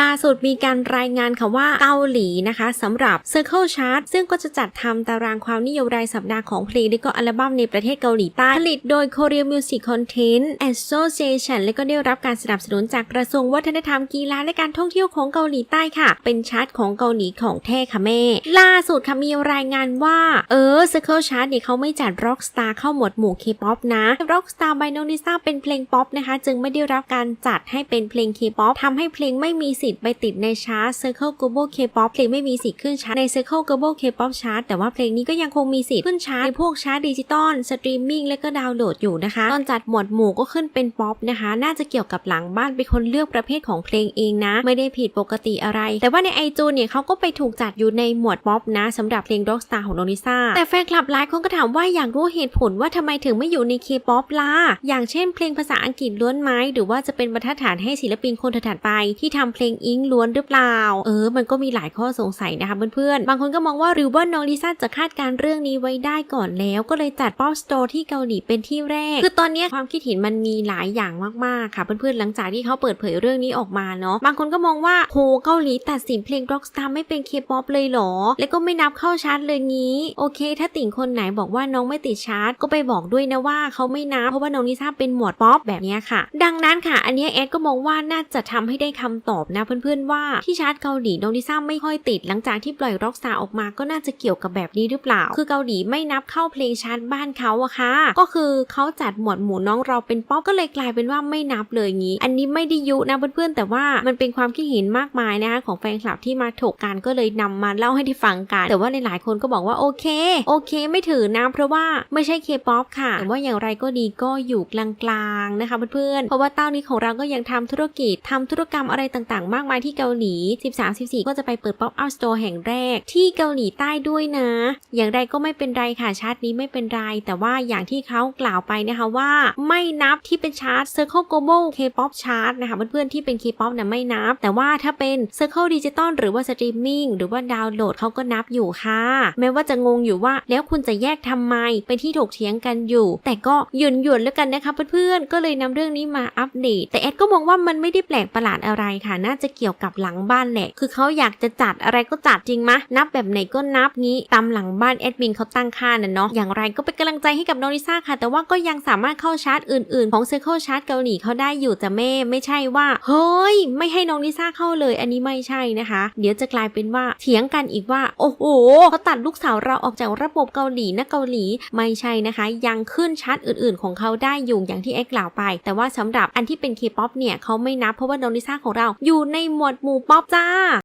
ล่าสุดมีการรายงานค่ะว่าเกาหลีนะคะสำหรับ Circle Chart ซึ่งก็จะจัดทำตารางความนิยมรายสัปดาห์ของเพลงและก็อัลบั้มในประเทศเกาหลีใต้ผลิตโดย Korea Music Content Association และก็ได้รับการสนับสนุนจากกระทรวงวัฒนธรรมกีฬาและการท่องเที่ยวของเกาหลีใต้ค่ะ เป็นชาร์ตของเกาหลีของแท้ค่ะแม่ ล่าสุดค่ะมีรายงานว่าเออ Circle Chart เนี่ยเขาไม่จัด Rockstar เข้าหมวดหมู่ K-pop นะ Rockstar by n o n i s a เป็นเพลงป๊อปนะคะ จึงไม่ได้รับการจัดให้เป็นเพลง K-pop ทำให้เพลงไม่มีสิทธิ์ไปติดในชาร์ต Circle Global K-pop เพลงไม่มีสิทธิ์ขึ้นชาร์ตใน Circle Global K-pop Chart แต่ว่าเพลงนี้ก็ยังคงมีสิทธิ์ขึ้นชาร์ตในพวกชาร์ตดิจิตอลสตรีมมิ่งและก็ดาวน์โหลดอยู่นะคะ ตอนจัดหมวดหมู่ก็ขึ้นเป็นป๊อปนะคะ น่าจะเกี่ยวกับหลังบ้านเป็นคนเลือกประเภทของเพลงเองนะ ไม่ได้ผิดปกติอะไร แต่ว่าในไอจูนเนี่ยเขาก็ไปถูกจัดอยู่ในหมวดป๊อปนะสำหรับเพลง Rockstar ของโนนิซ่าแต่แฟนคลับหลายคนก็ถามว่าอยากรู้เหตุผลว่าทำไมถึงไม่อยู่ใน K-pop ล่ะอย่างเช่นเพลงภาษาอังกฤษล้วนไหมหรือว่าจะเป็นบรรทัดฐานให้ศิลปินคนถัดไปที่ทำเพลงลงอิงล้วนหรือเปล่า เออ มันก็มีหลายข้อสงสัยนะคะเพื่อนๆ บางคนก็มองว่าหรือว่าน้องลิซ่าจะคาดการณ์เรื่องนี้ไว้ได้ก่อนแล้ว ก็เลยจัดป๊อปสโตร์ที่เกาหลีเป็นที่แรก คือตอนนี้ความคิดเห็นมันมีหลายอย่างมากๆค่ะเพื่อนๆ หลังจากที่เขาเปิดเผยเรื่องนี้ออกมาเนาะ บางคนก็มองว่าโหเกาหลีตัดสินเพลง Rockstar ไม่เป็น K-pop เลยหรอ แล้วก็ไม่นับเข้าชาร์ตเลยงี้ โอเค ถ้าติ่งคนไหนบอกว่าน้องไม่ติดชาร์ตก็ไปบอกด้วยนะว่าเขาไม่นับเพราะว่าน้องลิซ่าเป็นหมวดป๊อปแบบนี้ค่ะ ดังนั้นค่ะ อันนี้แอดก็มองว่าน่าจะทำให้ได้คำตอบนะเพื่อนๆว่าที่ชาร์ตเกาหลีน้องลิซ่าไม่ค่อยติด หลังจากที่ปล่อย Rockstar ออกมาก็น่าจะเกี่ยวกับแบบนี้หรือเปล่า คือเกาหลีไม่นับเข้าเพลงชาร์ตบ้านเขาอะค่ะ ก็คือเขาจัดหมวดหมู่น้องเราเป็นป๊อปก็เลยกลายเป็นว่าไม่นับเลยงี้ อันนี้ไม่ได้ยุนะเพื่อนๆแต่ว่ามันเป็นความคิดเห็นมากมายนะคะของแฟนคลับที่มาถกกันก็เลยนำมาเล่าให้ได้ฟังกันแต่ว่าหลายๆคนก็บอกว่าโอเค โอเค ไม่ถือนะเพราะว่าไม่ใช่เคป๊อปค่ะแต่ว่าอย่างไรก็ดีก็อยู่กลางๆนะคะเพื่อนๆเพราะว่าเต้านี้ของเราก็ยังทำธุรกิจทำธุรกรรมอะไรต่างๆ มากมายที่เกาหลี 13-14 ก็จะไปเปิดป๊อปอัพสโตร์แห่งแรก ที่เกาหลีใต้ด้วยนะ อย่างไรก็ไม่เป็นไรค่ะชาร์ตนี้ไม่เป็นไร แต่ว่าอย่างที่เขากล่าวไปนะคะว่า ไม่นับที่เป็นชาร์ต Circle Global K-pop Chart นะคะเพื่อนๆที่เป็น K-pop นะไม่นับ แต่ว่าถ้าเป็น Circle Digital หรือว่าสตรีมมิ่งหรือว่าดาวน์โหลดเขาก็นับอยู่ค่ะ แม้ว่าจะงงอยู่ว่าแล้วคุณจะแยกทำไมเป็นที่ถกเถียงกันอยู่ แต่ก็หยุนหยุนแล้วกันนะคะเพื่อนๆก็เลยนำเรื่องนี้มาอัปเดต แต่แอดก็มองว่ามันไม่ได้แปลกประหลาดอะไรค่ะน่าจะเกี่ยวกับหลังบ้านแหละ คือเขาอยากจะจัดอะไรก็จัดจริงมะ นับแบบไหนก็นับงี้ ตามหลังบ้านแอดมินเขาตั้งค่าน่ะเนาะ อย่างไรก็เป็นกำลังใจให้กับน้องลิซ่าค่ะ แต่ว่าก็ยังสามารถเข้าชาร์ตอื่นๆ ของ Circle Chart เกาหลีเขาได้อยู่จ้ะแม่ ไม่ใช่ว่า เฮ้ย ไม่ให้น้องลิซ่าเข้าเลย อันนี้ไม่ใช่นะคะ เดี๋ยวจะกลายเป็นว่าเถียงกันอีกว่า โอ้โหเขาตัดลูกสาวเราออกจากระบบเกาหลีนะเกาหลี ไม่ใช่นะคะ ยังขึ้นชาร์ตอื่นๆ ของเขาได้อยู่อย่างที่แอดกล่าวไป แต่ว่าสำหรับอันที่เป็น K-pop เนี่ยเขาไม่นับเพราะว่าน้องลิซ่าของเราอยู่ในหมวดหมู่ป๊อปจ้า